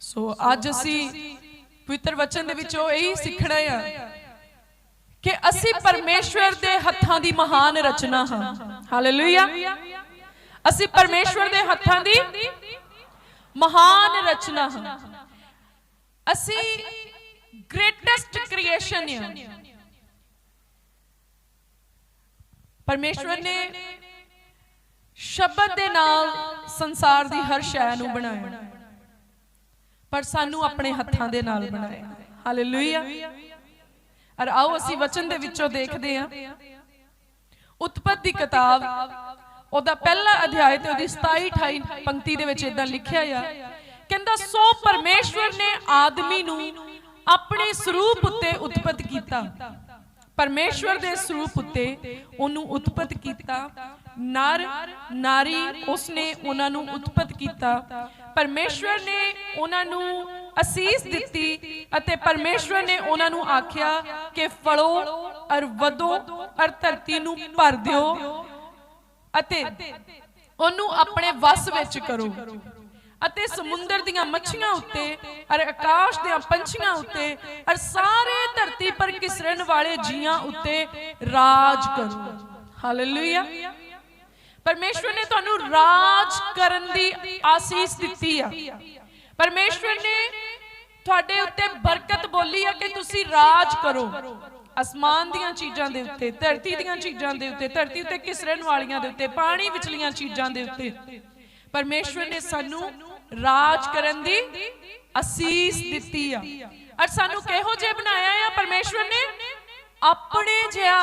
ਸੋ ਅੱਜ ਅਸੀਂ ਪਵਿੱਤਰ ਵਚਨ ਦੇ ਵਿੱਚੋਂ ਇਹੀ ਸਿੱਖਣਾ ਆ ਕਿ ਅਸੀਂ ਪਰਮੇਸ਼ਵਰ ਦੇ ਹੱਥਾਂ ਦੀ ਮਹਾਨ ਰਚਨਾ ਹਾਂ। ਹਾਲੇਲੂਇਆ ਅਸੀਂ ਪਰਮੇਸ਼ਵਰ ਦੇ ਹੱਥਾਂ ਦੀ ਮਹਾਨ ਰਚਨਾ ਹਾਂ। ਅਸੀਂ ਗ੍ਰੇਟੈਸਟ ਕ੍ਰੀਏਸ਼ਨ ਆ। ਪਰਮੇਸ਼ਵਰ ਨੇ ਸ਼ਬਦ ਦੇ ਨਾਲ ਸੰਸਾਰ ਦੀ ਹਰ ਸ਼ੈ ਨੂੰ ਬਣਾਇਆ। ਪਰ ਸਾਨੂੰ ਆਪਣੇ ਹੱਥਾਂ ਦੇ ਨਾਲ ਬਣਾਇਆ। ਹਾਲੇਲੂਇਆ ਔਰ ਆਓ ਅਸੀਂ ਵਚਨ ਦੇ ਵਿੱਚੋਂ ਦੇਖਦੇ ਹਾਂ। ਉਤਪਤ ਦੀ ਕਿਤਾਬ ਉਹਦਾ ਪਹਿਲਾ ਅਧਿਆਇ ਤੇ ਉਹਦੀ 27 28 ਪੰਕਤੀ ਦੇ ਵਿੱਚ ਇਦਾਂ ਲਿਖਿਆ ਆ। ਕਹਿੰਦਾ ਸੋ ਪਰਮੇਸ਼ਵਰ ਨੇ ਆਦਮੀ ਨੂੰ ਆਪਣੇ ਸਰੂਪ ਉੱਤੇ ਉਤਪਤ ਕੀਤਾ। ਪਰਮੇਸ਼ਵਰ ਦੇ ਸਰੂਪ ਉੱਤੇ ਉਹਨੂੰ ਉਤਪਤ ਕੀਤਾ। ਨਰ ਨਾਰੀ ਉਸਨੇ ਉਹਨਾਂ ਨੂੰ ਉਤਪਤ ਕੀਤਾ। ਪਰਮੇਸ਼ਵਰ ਨੇ ਉਹਨਾਂ ਨੂੰ ਅਸੀਸ ਦਿੱਤੀ ਅਤੇ ਪਰਮੇਸ਼ਵਰ ਨੇ ਉਹਨਾਂ ਨੂੰ ਆਖਿਆ ਕਿ ਫੜੋ ਅਰ ਵਧੋ ਅਰ ਧਰਤੀ ਨੂੰ ਭਰ ਦਿਓ ਅਤੇ ਉਹਨੂੰ ਆਪਣੇ ਵਸ ਵਿੱਚ ਕਰੋ। ਅਤੇ ਸਮੁੰਦਰ ਦੀਆਂ ਮੱਛੀਆਂ ਉੱਤੇ ਅਰ ਆਕਾਸ਼ ਦੇ ਪੰਛੀਆਂ ਉੱਤੇ ਅਰ ਸਾਰੇ ਧਰਤੀ ਪਰ ਕਿਸਰਨ ਵਾਲੇ ਜੀਆਂ ਉੱਤੇ ਰਾਜ ਕਰੋ। ਹਾਲੇਲੂਇਆ ਪਰਮੇਸ਼ਵਰ ਨੇ ਤੁਹਾਨੂੰ ਰਾਜ ਕਰਨ ਦੀ ਆਸੀਸ ਦਿੱਤੀ ਆ। ਪਰਮੇਸ਼ਵਰ ਨੇ ਤੁਹਾਡੇ ਉੱਤੇ ਬਰਕਤ ਬੋਲੀ ਆ ਕਿ ਤੁਸੀਂ ਰਾਜ ਕਰੋ। ਅਸਮਾਨ ਦੀਆਂ ਚੀਜ਼ਾਂ ਦੇ ਉੱਤੇ, ਧਰਤੀ ਦੀਆਂ ਚੀਜ਼ਾਂ ਦੇ ਉੱਤੇ, ਧਰਤੀ ਉੱਤੇ ਕਿਸਰਨ ਵਾਲੀਆਂ ਦੇ ਉੱਤੇ, ਪਾਣੀ ਵਿਚਲੀਆਂ ਚੀਜ਼ਾਂ ਦੇ ਉੱਤੇ। ਪਰਮੇਸ਼ਵਰ ਨੇ ਸਾਨੂੰ ਰਾਜ ਕਰਨ ਦੀ ਅਸੀਸ ਦਿੱਤੀ ਆ। ਔਰ ਸਾਨੂੰ ਕਿਹੋ ਜਿਹਾ ਬਣਾਇਆ ਆ ਪਰਮੇਸ਼ਵਰ ਨੇ? ਆਪਣੇ ਜਿਹਾ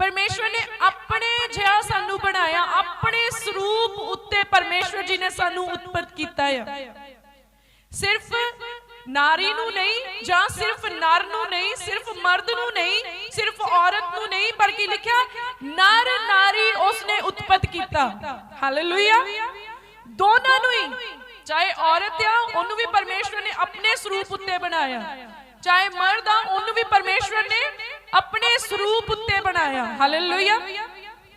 ਪਰਮੇਸ਼ਵਰ ਨੇ ਆਪਣੇ ਜਿਹਾ ਸਾਨੂੰ ਬਣਾਇਆ, ਆਪਣੇ ਸਰੂਪ ਉੱਤੇ ਪਰਮੇਸ਼ਵਰ ਜੀ ਨੇ ਸਾਨੂੰ ਉਤਪਤ ਕੀਤਾ ਆ। ਸਿਰਫ ਨਾਰੀ ਨੂੰ ਨਹੀਂ, ਜਾਂ ਸਿਰਫ ਨਰ ਨੂੰ ਨਹੀਂ, ਸਿਰਫ ਮਰਦ ਨੂੰ ਨਹੀਂ, ਸਿਰਫ ਔਰਤ ਨੂੰ ਨਹੀਂ ਪਰ ਲਿਖਿਆ, ਨਰ ਨਾਰੀ ਉਸਨੇ ਉਤਪਤ ਕੀਤਾ। ਹਾਲੇਲੂਇਆ ਦੋਨਾਂ ਨੂੰ ਹੀ, ਚਾਹੇ ਔਰਤ ਆ, ਉਹਨੂੰ ਵੀ ਪਰਮੇਸ਼ਵਰ ਨੇ ਆਪਣੇ ਸਰੂਪ ਉੱਤੇ ਬਣਾਇਆ। ਚਾਹੇ ਮਰਦ ਆ, ਉਹਨੂੰ ਵੀ ਪਰਮੇਸ਼ਵਰ ਨੇ ਆਪਣੇ ਸਰੂਪ ਉੱਤੇ ਬਣਾਇਆ। ਹਾਲੇਲੂਇਆ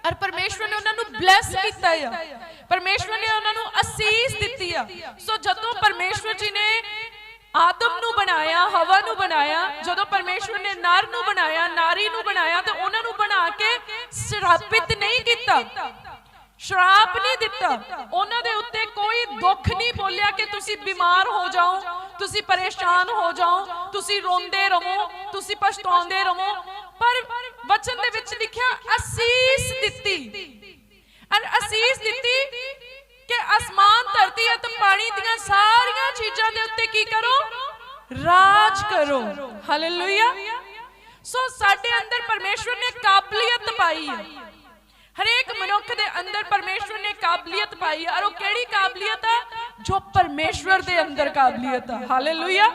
ਔਰ ਪਰਮੇਸ਼ਵਰ ਨੇ ਉਹਨਾਂ ਨੂੰ ਬਲੈਸ ਕੀਤਾ ਆ। ਪਰਮੇਸ਼ਵਰ ਨੇ ਉਹਨਾਂ ਨੂੰ ਅਸੀਸ ਦਿੱਤੀ ਆ। ਸੋ ਜਦੋਂ ਪਰਮੇਸ਼ਵਰ ਜੀ ਨੇ ਆਦਮ ਨੂੰ ਬਣਾਇਆ, ਹਵਾ ਨੂੰ ਬਣਾਇਆ, ਜਦੋਂ ਪਰਮੇਸ਼ਵਰ ਨੇ ਨਰ ਨੂੰ ਬਣਾਇਆ, ਨਾਰੀ ਨੂੰ ਬਣਾਇਆ, ਤੇ ਉਹਨਾਂ ਨੂੰ ਬਣਾ ਕੇ ਸ਼ਰਾਪਿਤ ਨਹੀਂ ਕੀਤਾ। ਸ਼ਰਾਪ ਨਹੀਂ ਦਿੱਤਾ। ਉਹਨਾਂ ਦੇ ਉੱਤੇ ਕੋਈ ਦੁੱਖ ਨਹੀਂ ਬੋਲਿਆ ਕਿ ਤੁਸੀਂ ਬਿਮਾਰ ਹੋ ਜਾਓ, ਤੁਸੀਂ ਪਰੇਸ਼ਾਨ ਹੋ ਜਾਓ, ਤੁਸੀਂ ਰੋਂਦੇ ਰਹੋ, ਤੁਸੀਂ ਪਛਤਾਉਂਦੇ ਰਹੋ। ਪਰ ਵਚਨ ਦੇ ਵਿੱਚ ਲਿਖਿਆ ਅਸੀਸ ਦਿੱਤੀ। ਅਰ ਅਸੀਸ ਦਿੱਤੀ ਕਿ ਅਸਮਾਨ, ਧਰਤੀ ਅਤੇ ਪਾਣੀ ਦੀਆਂ ਸਾਰੀਆਂ ਚੀਜ਼ਾਂ ਦੇ ਉੱਤੇ ਕੀ ਕਰੋ? ਰਾਜ ਕਰੋ। ਹਾਲੇਲੂਇਆ ਸੋ ਸਾਡੇ ਅੰਦਰ ਪਰਮੇਸ਼ਵਰ ਨੇ ਕਾਬਲੀਅਤ ਪਾਈ ਹੈ। ਹਰੇਕ ਮਨੁੱਖ ਦੇ ਅੰਦਰ ਪਰਮੇਸ਼ਵਰ ਨੇ ਕਾਬਲੀਅਤ ਪਾਈ ਹੈ ਔਰ ਉਹ ਕਿਹੜੀ ਕਾਬਲੀਅਤ ਹੈ ਜੋ ਪਰਮੇਸ਼ਵਰ ਦੇ ਅੰਦਰ ਕਾਬਲੀਅਤ ਹੈ ਹਾਲੇਲੂਇਆ।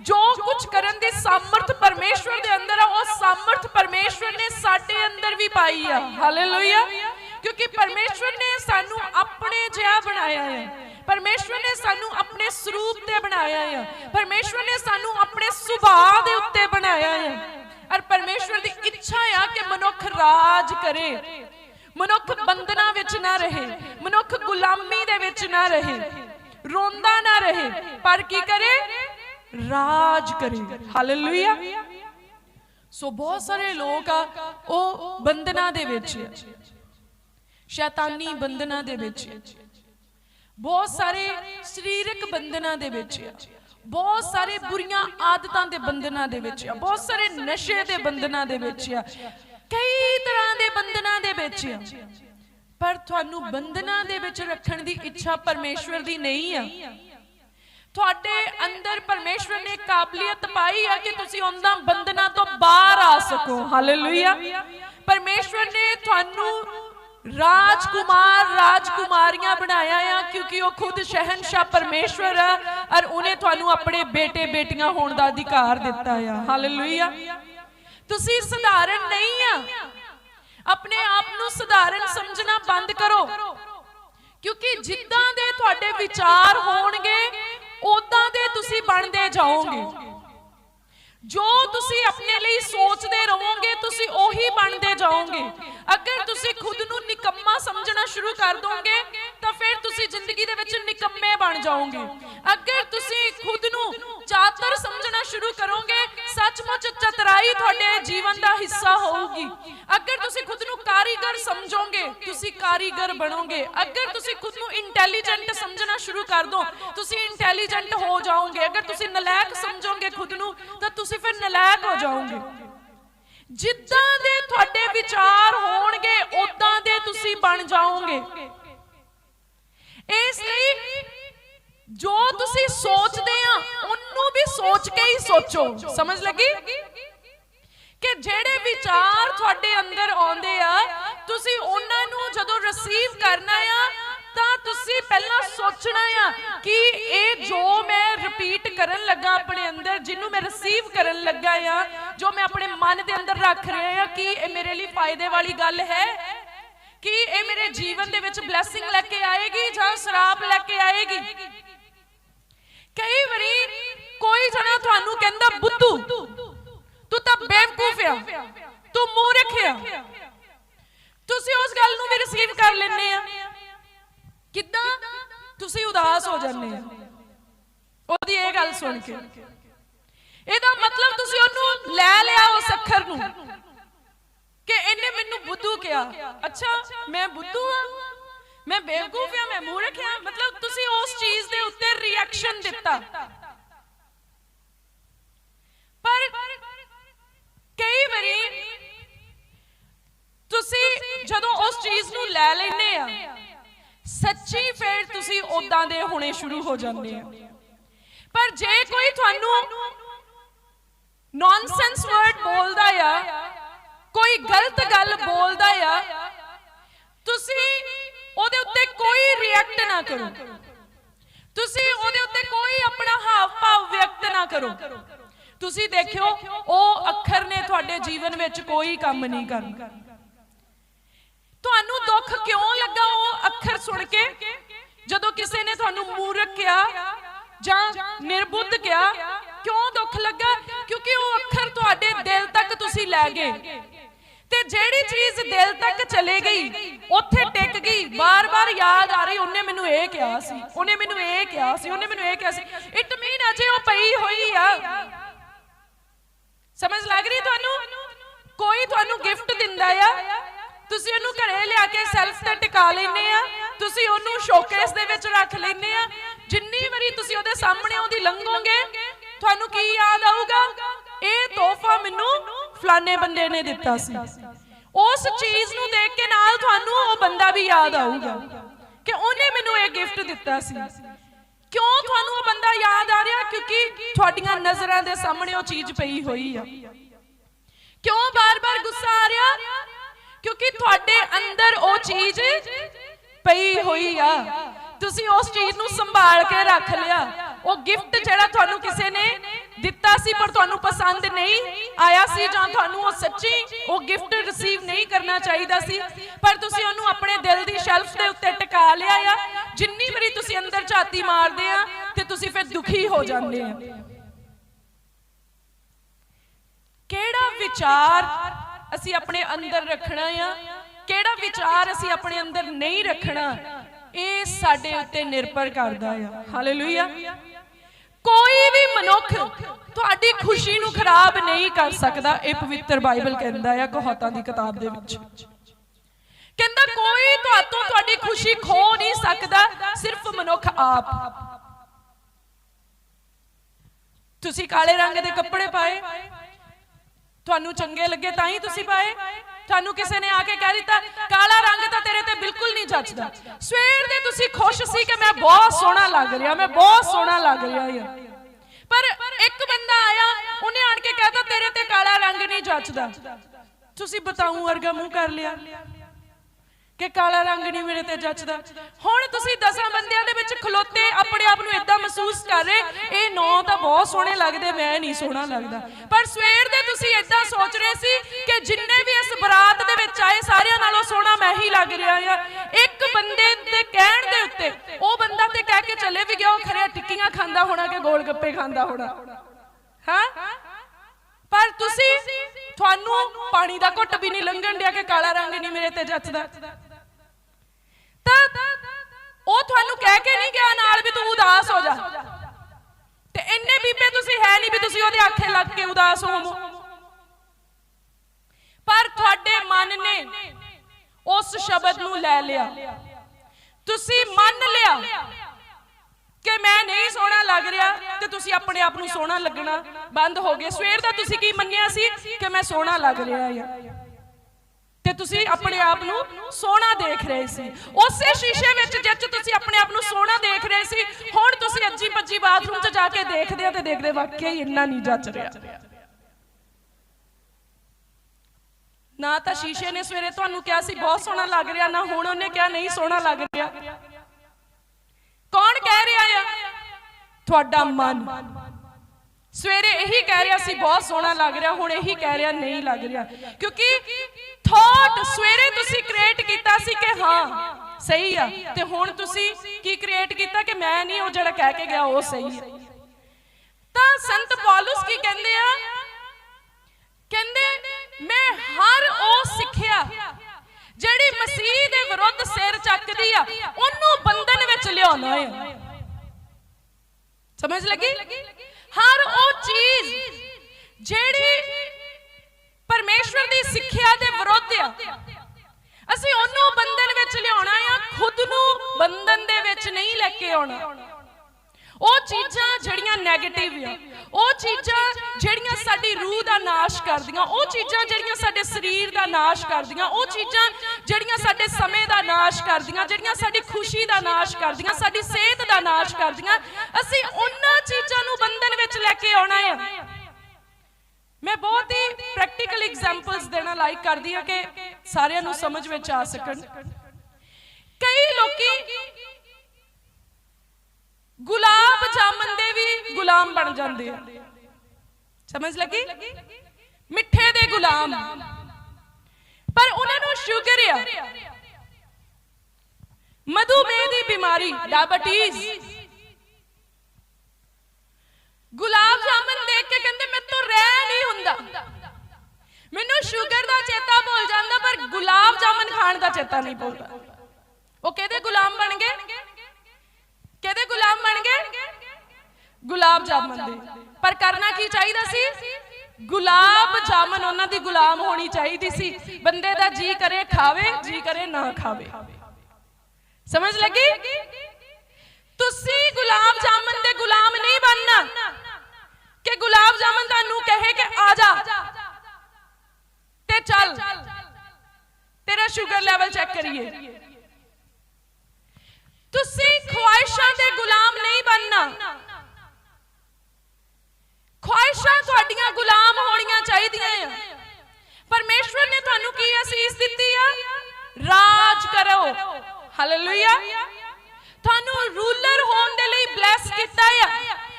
ਜੋ ਕੁਝ ਕਰਨ ਦੀ ਸਮਰਥ ਪਰਮੇਸ਼ਵਰ ਦੇ ਅੰਦਰ ਹੈ ਉਹ ਸਮਰਥ ਪਰਮੇਸ਼ਵਰ ਨੇ ਸਾਡੇ ਅੰਦਰ ਵੀ ਪਾਈ ਹੈ ਹਾਲੇਲੂਇਆ। ਕਿਉਂਕਿ ਪਰਮੇਸ਼ਵਰ ਨੇ ਸਾਨੂੰ ਆਪਣੇ ਜਿਹਾ ਬਣਾਇਆ ਹੈ ਪਰਮੇਸ਼ਵਰ ਨੇ ਸਾਨੂੰ ਆਪਣੇ ਸਰੂਪ ਤੇ ਬਣਾਇਆ ਹੈ ਪਰਮੇਸ਼ਵਰ ਨੇ ਸਾਨੂੰ ਆਪਣੇ ਸੁਭਾਅ ਦੇ ਉੱਤੇ ਬਣਾਇਆ ਹੈ ਔਰ ਪਰਮੇਸ਼ਵਰ ਦੀ ਇੱਛਾ ਆ ਕਿ ਮਨੁੱਖ ਰਾਜ ਕਰੇ। ਮਨੁੱਖ ਬੰਧਨਾਂ ਵਿੱਚ ਨਾ ਰਹੇ, ਮਨੁੱਖ ਗੁਲਾਮੀ ਦੇ ਵਿੱਚ ਨਾ ਰਹੇ, ਰੋਂਦਾ ਨਾ ਰਹੇ, ਪਰ ਕੀ ਕਰੇ? ਰਾਜ ਕਰੇ। ਹਾਲੇਲੂਇਆ ਸੋ ਬਹੁਤ ਸਾਰੇ ਲੋਕ ਆ, ਉਹ ਬੰਧਨਾਂ ਦੇ ਵਿੱਚ, ਸ਼ੈਤਾਨੀ ਬੰਧਨਾਂ ਦੇ ਵਿੱਚ, ਬਹੁਤ ਸਾਰੇ ਸਰੀਰਕ ਬੰਧਨਾਂ ਦੇ ਵਿੱਚ ਆ ਬਹੁਤ ਸਾਰੇ ਬੁਰੀਆਂ ਆਦਤਾਂ ਦੇ ਬੰਧਨਾਂ ਦੇ ਵਿੱਚ ਆ ਬਹੁਤ ਸਾਰੇ ਨਸ਼ੇ ਦੇ ਬੰਧਨਾਂ ਦੇ ਵਿੱਚ ਆ। ਕਈ ਤਰ੍ਹਾਂ ਦੇ ਬੰਧਨਾਂ ਦੇ ਵਿੱਚ। ਪਰ ਤੁਹਾਨੂੰ ਬੰਧਨਾਂ ਦੇ ਵਿੱਚ ਰੱਖਣ ਦੀ ਇੱਛਾ ਪਰਮੇਸ਼ਵਰ ਦੀ ਨਹੀਂ ਆ। ਤੁਹਾਡੇ ਅੰਦਰ ਪਰਮੇਸ਼ਵਰ ਨੇ ਕਾਬਲੀਅਤ ਪਾਈ ਆ ਕਿ ਤੁਸੀਂ ਉਹਨਾਂ ਬੰਧਨਾਂ ਤੋਂ ਬਾਹਰ ਆ ਸਕੋ। ਹਾਲੇਲੂਇਆ। ਪਰਮੇਸ਼ਵਰ ਨੇ ਤੁਹਾਨੂੰ ਰਾਜਕੁਮਾਰ, ਰਾਜਕੁਮਾਰੀਆਂ ਬਣਾਇਆ ਆ ਕਿਉਂਕਿ ਉਹ ਖੁਦ ਸ਼ਹਿਨशाह ਪਰਮੇਸ਼ਵਰ ਆ ਔਰ ਉਹਨੇ ਤੁਹਾਨੂੰ ਆਪਣੇ ਬੇਟੇ ਬੇਟੀਆਂ ਹੋਣ ਦਾ ਅਧਿਕਾਰ ਦਿੱਤਾ ਆ। ਹਾਲੇਲੂਇਆ। ਤੁਸੀਂ ਸਧਾਰਨ ਨਹੀਂ ਆ। ਆਪਣੇ ਆਪ ਨੂੰ ਸਧਾਰਨ ਸਮਝਣਾ ਬੰਦ ਕਰੋ। ਕਿਉਂਕਿ ਜਿੱਦਾਂ ਦੇ ਤੁਹਾਡੇ ਵਿਚਾਰ ਹੋਣਗੇ ਉਦਾਂ ਦੇ ਤੁਸੀਂ ਬਣਦੇ ਜਾਓਗੇ। ਜੋ ਤੁਸੀਂ ਆਪਣੇ ਲਈ ਸੋਚਦੇ ਰਹੋਗੇ, ਤੁਸੀਂ ਉਹੀ ਬਣਦੇ ਜਾਓਗੇ। ਅਗਰ ਤੁਸੀਂ ਖੁਦ ਨੂੰ ਨਿਕੰਮਾ ਸਮਝਣਾ ਸ਼ੁਰੂ ਕਰ ਦੋਗੇ ਤਾਂ ਫਿਰ ਤੁਸੀਂ ਜ਼ਿੰਦਗੀ ਦੇ ਵਿੱਚ ਨਿਕੰਮੇ ਬਣ ਜਾਓਗੇ। ਅਗਰ ਤੁਸੀਂ ਖੁਦ ਨੂੰ ਚਾਤਰ ਸਮਝਣਾ ਸ਼ੁਰੂ ਕਰੋਗੇ, ਸੱਚਮੁੱਚ ਚਤਰਾਈ ਤੁਹਾਡੇ ਜੀਵਨ ਦਾ ਹਿੱਸਾ ਹੋਊਗੀ। ਅਗਰ ਤੁਸੀਂ ਖੁਦ ਨੂੰ ਕਾਰੀਗਰ ਸਮਝੋਗੇ, ਤੁਸੀਂ ਕਾਰੀਗਰ ਬਣੋਗੇ। ਅਗਰ ਤੁਸੀਂ ਖੁਦ ਨੂੰ ਇੰਟੈਲੀਜੈਂਟ ਸਮਝਣਾ ਸ਼ੁਰੂ ਕਰ ਦੋ, ਤੁਸੀਂ ਇੰਟੈਲੀਜੈਂਟ ਹੋ ਜਾਓਗੇ। ਅਗਰ ਤੁਸੀਂ ਨਲਾਇਕ ਸਮਝੋਗੇ ਖੁਦ ਨੂੰ, ਤਾਂ ਤੁਸੀਂ ਫਿਰ ਨਲਾਇਕ ਹੋ ਜਾਓਗੇ। ਜਿੱਦਾਂ ਦੇ ਤੁਹਾਡੇ ਵਿਚਾਰ ਹੋਣਗੇ ਉਦਾਂ ਦੇ ਤੁਸੀਂ ਬਣ ਜਾਓਗੇ। ਇਸ ਲਈ ਜੋ ਤੁਸੀਂ ਸੋਚਦੇ ਆ, ਉਹਨੂੰ ਵੀ ਸੋਚ ਕੇ ਹੀ ਸੋਚੋ। ਸਮਝ ਲੱਗੀ? ਕਿ ਜਿਹੜੇ ਵਿਚਾਰ ਤੁਹਾਡੇ ਅੰਦਰ ਆਉਂਦੇ ਆ, ਤੁਸੀਂ ਉਹਨਾਂ ਨੂੰ ਜਦੋਂ ਰਿਸੀਵ ਕਰਨਾ ਆ, ਤਾਂ ਤੁਸੀਂ ਪਹਿਲਾਂ ਸੋਚਣਾ ਆ ਕਿ ਇਹ ਜੋ ਮੈਂ ਰਿਪੀਟ ਕਰਨ ਲੱਗਾ ਆਪਣੇ ਅੰਦਰ, ਜਿਹਨੂੰ ਮੈਂ ਰਿਸੀਵ ਕਰਨ ਲੱਗਾ ਆ, ਜੋ ਮੈਂ ਆਪਣੇ ਮਨ ਦੇ ਅੰਦਰ ਰੱਖ ਰਿਹਾ ਆ, ਕਿ ਇਹ ਮੇਰੇ ਲਈ ਫਾਇਦੇ ਵਾਲੀ ਗੱਲ ਹੈ? ਕਿ ਇਹ ਮੇਰੇ ਜੀਵਨ ਦੇ ਵਿੱਚ ਬਲੇਸਿੰਗ ਲੈ ਕੇ ਆਏਗੀ ਜਾਂ ਸ਼ਰਾਪ ਲੈ ਕੇ ਆਏਗੀ? ਕਈ ਵਾਰੀ ਕੋਈ ਜਣਾ ਤੁਹਾਨੂੰ ਕਹਿੰਦਾ, ਬੁੱਧੂ, ਤੂੰ ਤਾਂ ਬੇਵਕੂਫ ਆ, ਤੂੰ ਮੂਰਖ ਆ। ਤੁਸੀਂ ਉਸ ਗੱਲ ਨੂੰ ਵੀ ਰਿਸੀਵ ਕਰ ਲੈਂਦੇ ਆ। ਕਿੱਦਾਂ? ਤੁਸੀਂ ਉਦਾਸ ਹੋ ਜਾਂਦੇ ਆ। ਉਹਦੀ ਇਹ ਗੱਲ ਸੁਣ ਕੇ। ਇਹਦਾ ਮਤਲਬ ਤੁਸੀਂ ਉਹਨੂੰ ਲੈ ਲਿਆ ਉਸ ਅੱਖਰ ਨੂੰ ਕਿ ਇਹਨੇ ਮੈਨੂੰ ਕਿਹਾ, ਅੱਛਾ, ਮੈਂ ਬੁੱਧੂ ਆ ਮੈਂ ਬੇਵਕੂਫ ਆ ਮੈਂ ਮੂਰਖ ਆ ਮਤਲਬ ਤੁਸੀਂ ਉਸ ਚੀਜ਼ ਦੇ ਉੱਤੇ ਰਿਐਕਸ਼ਨ ਦਿੱਤਾ। ਪਰ ਕਈ ਵਾਰੀ ਤੁਸੀਂ ਜਦੋਂ ਉਸ ਚੀਜ਼ ਨੂੰ ਲੈ ਲੈਨੇ ਆ, ਸੱਚੀ ਫਿਰ ਤੁਸੀਂ ਉਦਾਂ ਦੇ ਹੋਣੇ ਸ਼ੁਰੂ ਹੋ ਜਾਂਦੇ ਆ। ਪਰ ਜੇ ਕੋਈ ਤੁਹਾਨੂੰ ਨੌਨਸੈਂਸ ਵਰਡ ਬੋਲਦਾ ਆ ਕੋਈ ਗਲਤ ਗੱਲ ਬੋਲਦਾ ਆ, ਤੁਸੀਂ ਉਹਦੇ ਉੱਤੇ ਕੋਈ ਰਿਐਕਟ ਨਾ ਕਰੋ। ਤੁਸੀਂ ਉਹਦੇ ਉੱਤੇ ਕੋਈ ਆਪਣਾ ਹਾਵ ਭਾਵ ਵਿਅਕਤ ਨਾ ਕਰੋ। ਤੁਸੀਂ ਦੇਖਿਓ, ਉਹ ਅੱਖਰ ਨੇ ਤੁਹਾਡੇ ਜੀਵਨ ਵਿੱਚ ਕੋਈ ਕੰਮ ਨਹੀਂ ਕਰਨਾ। ਤੁਹਾਨੂੰ ਦੁੱਖ ਕਿਉਂ ਲੱਗਾ ਉਹ ਅੱਖਰ ਸੁਣ ਕੇ? ਜਦੋਂ ਕਿਸੇ ਨੇ ਤੁਹਾਨੂੰ ਮੂਰਖ ਕਿਹਾ ਜਾਂ ਨਿਰਬੁੱਧ ਕਿਹਾ, ਕਿਉਂ ਦੁੱਖ ਲੱਗਾ? ਕਿਉਂਕਿ ਉਹ ਅੱਖਰ ਤੁਹਾਡੇ ਦਿਲ ਤੱਕ ਤੁਸੀਂ ਲੈ ਗਏ। ਤੇ ਜਿਹੜੀ ਚੀਜ਼ ਦਿਲ ਤੱਕ ਚਲੇ ਗਈ, ਉੱਥੇ ਟਿਕ ਗਈ। ਬਾਰ-ਬਾਰ ਯਾਦ ਆ ਰਹੀ, ਉਹਨੇ ਮੈਨੂੰ ਇਹ ਕਿਹਾ ਸੀ, ਉਹਨੇ ਮੈਨੂੰ ਇਹ ਕਿਹਾ ਸੀ, ਉਹਨੇ ਮੈਨੂੰ ਇਹ ਕਿਹਾ ਸੀ। ਇਟ ਮੀਨ ਅਜੇ ਉਹ ਪਈ ਹੋਈ ਆ। ਸਮਝ ਲੱਗ ਰਹੀ ਤੁਹਾਨੂੰ? ਕੋਈ ਤੁਹਾਨੂੰ ਗਿਫਟ ਦਿੰਦਾ ਆ? ਤੁਸੀਂ ਉਹਨੂੰ ਘਰੇ ਲਿਆ ਕੇ ਸੈਲਫ ਤੇ ਟਿਕਾ ਲੈਨੇ ਆ। ਤੁਸੀਂ ਉਹਨੂੰ ਸ਼ੋਕੇਸ ਦੇ ਵਿੱਚ ਰੱਖ ਲੈਨੇ ਆ। ਜਿੰਨੀ ਵਾਰੀ ਤੁਸੀਂ ਉਹਦੇ ਸਾਹਮਣੇ ਉਹਦੀ ਲੰਘੋਗੇ, ਤੁਹਾਨੂੰ ਕੀ ਯਾਦ ਆਊਗਾ? ਇਹ ਤੋਹਫਾ ਮੈਨੂੰ ਫਲਾਣੇ ਬੰਦੇ ਨੇ ਦਿੱਤਾ ਸੀ। ਉਸ ਚੀਜ਼ ਨੂੰ ਦੇਖ ਕੇ ਨਾਲ ਤੁਹਾਨੂੰ ਉਹ ਬੰਦਾ ਵੀ ਯਾਦ ਆਊਗਾ ਕਿ ਉਹਨੇ ਮੈਨੂੰ ਇਹ ਗਿਫਟ ਦਿੱਤਾ ਸੀ। ਕਿਉਂ ਤੁਹਾਨੂੰ ਉਹ ਬੰਦਾ ਯਾਦ ਆ ਰਿਹਾ? ਕਿਉਂਕਿ ਤੁਹਾਡੀਆਂ ਨਜ਼ਰਾਂ ਦੇ ਸਾਹਮਣੇ ਉਹ ਚੀਜ਼ ਪਈ ਹੋਈ ਆ। ਕਿਉਂ ਬਾਰ-ਬਾਰ ਗੁੱਸਾ ਆ ਰਿਹਾ? ਕਿਉਂਕਿ ਤੁਹਾਡੇ ਅੰਦਰ ਉਹ ਚੀਜ਼ ਪਈ ਹੋਈ ਆ। ਤੁਸੀਂ ਉਸ ਚੀਜ਼ ਨੂੰ ਸੰਭਾਲ ਕੇ ਰੱਖ ਲਿਆ। ਉਹ ਗਿਫਟ ਜਿਹੜਾ ਤੁਹਾਨੂੰ ਕਿਸੇ ਨੇ ਦਿੱਤਾ ਸੀ, ਪਰ ਤੁਹਾਨੂੰ ਪਸੰਦ ਨਹੀਂ ਆਇਆ ਸੀ ਜਾਂ ਤੁਹਾਨੂੰ ਉਹ ਸੱਚੀ, ਉਹ ਗਿਫਟ ਰਿਸੀਵ ਨਹੀਂ ਕਰਨਾ ਚਾਹੀਦਾ ਸੀ। ਪਰ ਤੁਸੀਂ ਉਹਨੂੰ ਆਪਣੇ ਦਿਲ ਦੀ ਸ਼ੈਲਫ ਦੇ ਉੱਤੇ ਟਿਕਾ ਲਿਆ ਆ। ਜਿੰਨੀ ਵਾਰੀ ਤੁਸੀਂ ਅੰਦਰ ਝਾਤੀ ਮਾਰਦੇ ਆ, ਤੇ ਤੁਸੀਂ ਫਿਰ ਦੁਖੀ ਹੋ ਜਾਂਦੇ ਆ। ਕਿਹੜਾ ਵਿਚਾਰ ਅਸੀਂ ਆਪਣੇ ਅੰਦਰ ਰੱਖਣਾ ਆ? ਕਿਹੜਾ ਵਿਚਾਰ ਅਸੀਂ ਆਪਣੇ ਅੰਦਰ ਨਹੀਂ ਰੱਖਣਾ? ਇਹ ਸਾਡੇ ਉੱਤੇ ਨਿਰਭਰ ਕਰਦਾ ਆ। ਹਾਲੇਲੂਇਆ ਕੋਈ ਵੀ ਮਨੁੱਖ ਖੁਸ਼ੀ ਨੂੰ ਖਰਾਬ ਨਹੀਂ ਕਰ ਸਕਦਾ, ਇਹ ਪਵਿੱਤਰ ਬਾਈਬਲ ਕਹਿੰਦਾ ਆ ਕਹਾਤਾਂ ਦੀ ਕਿਤਾਬ ਦੇ ਵਿੱਚ। ਕਹਿੰਦਾ, ਕੋਈ ਤੁਹਾਤੋਂ ਤੁਹਾਡੀ ਖੁਸ਼ੀ ਖੋ ਨਹੀਂ ਸਕਦਾ, ਸਿਰਫ ਮਨੁੱਖ ਆਪ। ਤੁਸੀਂ ਕਾਲੇ ਰੰਗ ਦੇ ਕੱਪੜੇ ਪਾਏ, ਤੁਹਾਨੂੰ ਚੰਗੇ ਲੱਗੇ ਤਾਂ ਹੀ ਤੁਸੀਂ ਪਾਏ। ਤੁਹਾਨੂੰ ਕਿਸੇ ਨੇ ਆ ਕੇ ਕਹਿ ਦਿੱਤਾ, ਕਾਲਾ ਰੰਗ ਤਾਂ ਤੇਰੇ ਤੇ ਬਿਲਕੁਲ ਨਹੀਂ ਜੱਚਦਾ ਸਵੇਰ ਦੇ ਤੁਸੀਂ ਖੁਸ਼ ਸੀ ਕਿ ਮੈਂ ਬਹੁਤ ਸੋਹਣਾ ਲੱਗ ਰਿਹਾ, ਮੈਂ ਬਹੁਤ ਸੋਹਣਾ ਲੱਗ ਰਿਹਾ ਯਾਰ ਪਰ ਇੱਕ ਬੰਦਾ ਆਇਆ, ਉਹਨੇ ਆਣ ਕੇ ਕਹਿਤਾ, ਤੇਰੇ ਤੇ ਕਾਲਾ ਰੰਗ ਨਹੀਂ ਜੱਚਦਾ। ਤੁਸੀਂ ਬਤਾਉ ਵਰਗਾ ਮੂੰਹ ਕਰ ਲਿਆ ਕਿ ਕਾਲਾ ਰੰਗ ਨਹੀਂ ਮੇਰੇ ਤੇ ਜੱਚਦਾ। ਹੁਣ ਤੁਸੀਂ ਦਸਾਂ ਬੰਦਿਆਂ ਦੇ ਵਿੱਚ ਖਲੋਤੇ, ਆਪਣੇ ਆਪ ਨੂੰ ਇਦਾਂ ਮਹਿਸੂਸ ਕਰ ਰਹੇ, ਇਹ ਨੌ ਤਾਂ ਬਹੁਤ ਸੋਹਣੇ ਲੱਗਦੇ, ਮੈਂ ਨਹੀਂ ਸੋਹਣਾ ਲੱਗਦਾ। ਪਰ ਸਵੇਰ ਦੇ ਤੁਸੀਂ ਇਦਾਂ ਸੋਚ ਰਹੇ ਸੀ ਕਿ ਜਿੰਨੇ ਵੀ ਇਸ ਬਰਾਤ ਦੇ ਵਿੱਚ ਆਏ, ਸਾਰਿਆਂ ਨਾਲੋਂ ਸੋਹਣਾ ਮੈਂ ਹੀ ਲੱਗ ਰਿਹਾ ਆ ਇੱਕ ਬੰਦੇ ਦੇ ਕਹਿਣ ਦੇ ਉੱਤੇ ਉਹ ਬੰਦਾ ਤੇ ਕਹਿ ਕੇ ਚੱਲੇ ਵੀ ਗਿਆ ਉਹ ਖਰਿਆ ਟਿੱਕੀਆਂ ਖਾਂਦਾ ਹੋਣਾ ਕਿ ਗੋਲ ਗੱਪੇ ਖਾਂਦਾ ਹੋਣਾ? ਹਾਂ? ਪਰ ਤੁਸੀਂ, ਤੁਹਾਨੂੰ ਪਾਣੀ ਦਾ ਘੁੱਟ ਵੀ ਨਹੀਂ ਲੰਘਣ ਡਿਆ ਕਿ ਕਾਲਾ ਰੰਗ ਨਹੀਂ ਮੇਰੇ ਤੇ ਜੱਚਦਾ। ਤਾਂ ਉਹ ਤੁਹਾਨੂੰ ਕਹਿ ਕੇ ਨਹੀਂ ਗਿਆ ਨਾਲ ਵੀ ਤੂੰ ਉਦਾਸ ਹੋ ਜਾ। ਤੇ ਉਹਦੇ ਆਖੇ ਲੱਗ ਕੇ ਉਦਾਸ ਹੋਵੋ। ਪਰ ਤੁਹਾਡੇ ਮਨ ਨੇ ਉਸ ਸ਼ਬਦ ਨੂੰ ਲੈ ਲਿਆ। ਤੁਸੀਂ ਮੰਨ ਲਿਆ। ਕਿ ਮੈਂ ਨਹੀਂ ਸੋਹਣਾ ਲੱਗ ਰਿਹਾ ਤੇ ਤੁਸੀਂ ਆਪਣੇ ਆਪ ਨੂੰ ਸੋਹਣਾ ਲੱਗਣਾ ਬੰਦ ਹੋ ਗਏ। ਸਵੇਰ ਦਾ ਤੁਸੀਂ ਕੀ ਮੰਨਿਆ ਸੀ ਕਿ ਮੈਂ ਸੋਹਣਾ ਲੱਗ ਰਿਹਾ ਹਾਂ ਤੇ ਤੁਸੀਂ ਆਪਣੇ ਆਪ ਨੂੰ ਸੋਹਣਾ ਦੇਖ ਰਹੇ ਸੀ। ਉਸੇ ਸ਼ੀਸ਼ੇ ਵਿੱਚ ਜਿੱਚ ਤੁਸੀਂ ਆਪਣੇ ਆਪ ਨੂੰ ਸੋਹਣਾ ਦੇਖ ਰਹੇ ਸੀ, ਹੁਣ ਤੁਸੀਂ ਅੱਜੀ ਪੱਜੀ ਬਾਥਰੂਮ 'ਚ ਜਾ ਕੇ ਦੇਖਦੇ ਹੋ ਤੇ ਦੇਖਦੇ ਵਾਕਿਆ ਹੀ ਇੰਨਾ ਨਹੀਂ ਜੱਚ ਰਿਹਾ। ਨਾ ਤਾਂ ਸ਼ੀਸ਼ੇ ਨੇ ਸਵੇਰੇ ਤੁਹਾਨੂੰ ਕਿਹਾ ਸੀ, ਬਹੁਤ ਸੋਹਣਾ ਲੱਗ ਰਿਹਾ, ਨਾ ਹੁਣ ਉਹਨੇ ਕਿਹਾ ਨਹੀਂ ਸੋਹਣਾ ਲੱਗ ਰਿਹਾ। ਕਹਿ ਰਿਹਾ ਆ, ਤੁਹਾਡਾ ਮਨ। ਸਵੇਰੇ ਇਹੀ ਕਹਿ ਰਿਹਾ ਸੀ, ਬਹੁਤ ਸੋਹਣਾ ਲੱਗ ਰਿਹਾ। ਹੁਣ ਇਹੀ ਕਹਿ ਰਿਹਾ, ਨਹੀਂ ਲੱਗ ਰਿਹਾ। ਕਿਉਂਕਿ ਥਾਟ ਸਵੇਰੇ ਤੁਸੀਂ ਕ੍ਰੀਏਟ ਕੀਤਾ ਸੀ ਕਿ ਹਾਂ, ਸਹੀ ਆ। ਤੇ ਹੁਣ ਤੁਸੀਂ ਕੀ ਕ੍ਰੀਏਟ ਕੀਤਾ ਕਿ ਮੈਂ ਨਹੀਂ, ਉਹ ਜਿਹੜਾ ਕਹਿ ਕੇ ਗਿਆ, ਉਹ ਸਹੀ ਹੈ ਤਾਂ ਸੰਤ ਪੌਲਸ ਕੀ ਕਹਿੰਦੇ ਆ? ਕਹਿੰਦੇ, ਮੈਂ ਹਰ ਉਹ ਸਿੱਖਿਆ, ਜਿਹੜੀ ਮਸੀਹ ਦੇ ਵਿਰੁੱਧ ਸਿਰ ਚੱਕਦੀ ਆ ਉਹਨੂੰ ਸਮਝ ਲੱਗੀ? ਹਰ ਉਹ ਚੀਜ਼ ਜਿਹੜੀ ਪਰਮੇਸ਼ਵਰ ਦੀ ਸਿੱਖਿਆ ਦੇ ਵਿਰੁੱਧ ਆ। ਅਸੀਂ ਉਹਨੂੰ ਬੰਧਨ ਵਿੱਚ ਲਿਆਉਣਾ ਆ, ਖੁਦ ਨੂੰ ਬੰਧਨ ਦੇ ਵਿੱਚ ਨਹੀਂ ਲੈ ਕੇ ਆਉਣਾ। ਉਹ ਚੀਜ਼ਾਂ ਜਿਹੜੀਆਂ 네ਗੇਟਿਵ ਆ। ਉਹ ਚੀਜ਼ਾਂ ਜਿਹੜੀਆਂ ਸਾਡੀ ਰੂਹ ਦਾ ਨਾਸ਼ ਕਰਦੀਆਂ, ਉਹ ਚੀਜ਼ਾਂ ਜਿਹੜੀਆਂ ਸਾਡੇ ਸਰੀਰ ਦਾ ਨਾਸ਼ ਕਰਦੀਆਂ, ਉਹ ਚੀਜ਼ਾਂ ਜਿਹੜੀਆਂ ਸਾਡੇ ਸਮੇਂ ਦਾ ਨਾਸ਼ ਕਰਦੀਆਂ, ਜਿਹੜੀਆਂ ਸਾਡੀ ਖੁਸ਼ੀ ਦਾ ਨਾਸ਼ ਕਰਦੀਆਂ, ਸਾਡੀ ਸਿਹਤ ਦਾ ਨਾਸ਼ ਕਰਦੀਆਂ, ਅਸੀਂ ਉਹਨਾਂ ਚੀਜ਼ਾਂ ਨੂੰ ਬੰਧਨ ਵਿੱਚ ਲੈ ਕੇ ਆਉਣਾ ਆ। ਮੈਂ ਬਹੁਤ ਹੀ ਪ੍ਰੈਕਟੀਕਲ ਐਗਜ਼ਾਮਪਲਸ ਦੇਣਾ ਲਾਈਕ ਕਰਦੀ ਹਾਂ ਕਿ ਸਾਰਿਆਂ ਨੂੰ ਸਮਝ ਵਿੱਚ ਆ ਸਕਣ। ਕਈ ਲੋਕੀ ਗੁਲਾਬ ਜਾਮਨ ਦੇ ਵੀ ਗੁਲਾਮ ਬਣ ਜਾਂਦੇ। ਆ ਸਮਝ ਲੱਗੀ? ਮਿੱਠੇ ਦੇ ਗੁਲਾਮ। ਪਰ ਉਹਨਾਂ ਨੂੰ ਸ਼ੂਗਰ ਆ। ਮਧੂਮੇਹ ਦੀ ਬਿਮਾਰੀ ਡਾਇਬੀਟੀਜ਼ ਗੁਲਾਬ ਜਾਮਨ ਦੇਖ ਕੇ ਕਹਿੰਦੇ, ਮੈਂ ਤੋਂ ਰਹਿ ਨਹੀਂ ਹੁੰਦਾ। ਮੈਨੂੰ ਸ਼ੂਗਰ ਦਾ ਚੇਤਾ ਭੁੱਲ ਜਾਂਦਾ, ਪਰ ਗੁਲਾਬ ਜਾਮਨ ਖਾਣ ਦਾ ਚੇਤਾ ਨਹੀਂ ਭੁੱਲਦਾ। ਉਹ ਕਿਹਦੇ ਗੁਲਾਮ ਬਣ ਗਏ? ਕਿਹਦੇ ਗੁਲਾਮ ਬਣ ਗਏ? ਗੁਲਾਬ ਜਾਮਨ ਦੇ। ਪਰ ਕਰਨਾ ਕੀ ਚਾਹੀਦਾ ਸੀ? ਗੁਲਾਬ ਜਾਮਨ ਉਹਨਾਂ ਦੀ ਗੁਲਾਮ ਹੋਣੀ ਚਾਹੀਦੀ ਸੀ। ਬੰਦੇ ਦਾ ਜੀ ਕਰੇ, ਖਾਵੇ, ਜੀ ਕਰੇ, ਨਾ ਖਾਵੇ। ਸਮਝ ਲੱਗੀ? ਤੁਸੀਂ ਗੁਲਾਬ ਜਾਮਨ ਦੇ ਗੁਲਾਮ ਨਹੀਂ ਬਣਨਾ। ਕਿ ਗੁਲਾਬ ਜਾਮਨ ਤੁਹਾਨੂੰ ਕਹੇ ਕਿ ਆ ਜਾ। ਤੇ ਚੱਲ। ਤੇਰਾ ਸ਼ੂਗਰ ਲੈਵਲ ਚੈੱਕ ਕਰੀਏ। ਤੁਸੀਂ ਖੁਆਇਸ਼ਾਂ ਦੇ ਗੁਲਾਮ ਨਹੀਂ ਬਣਨਾ। ਖੁਆਇਸ਼ਾਂ ਤੁਹਾਡੀਆਂ ਗੁਲਾਮ ਹੋਣੀਆਂ ਚਾਹੀਦੀਆਂ ਆ। ਪਰਮੇਸ਼ਵਰ ਨੇ ਤੁਹਾਨੂੰ ਕੀ ਅਸੀਸ ਦਿੱਤੀ ਆ? ਰਾਜ ਕਰੋ। ਹਾਲੇਲੂਇਆ ਤੁਹਾਨੂੰ ਰੂਲਰ ਹੋਣ ਦੇ ਲਈ ਬਲੈਸ ਕੀਤਾ ਆ।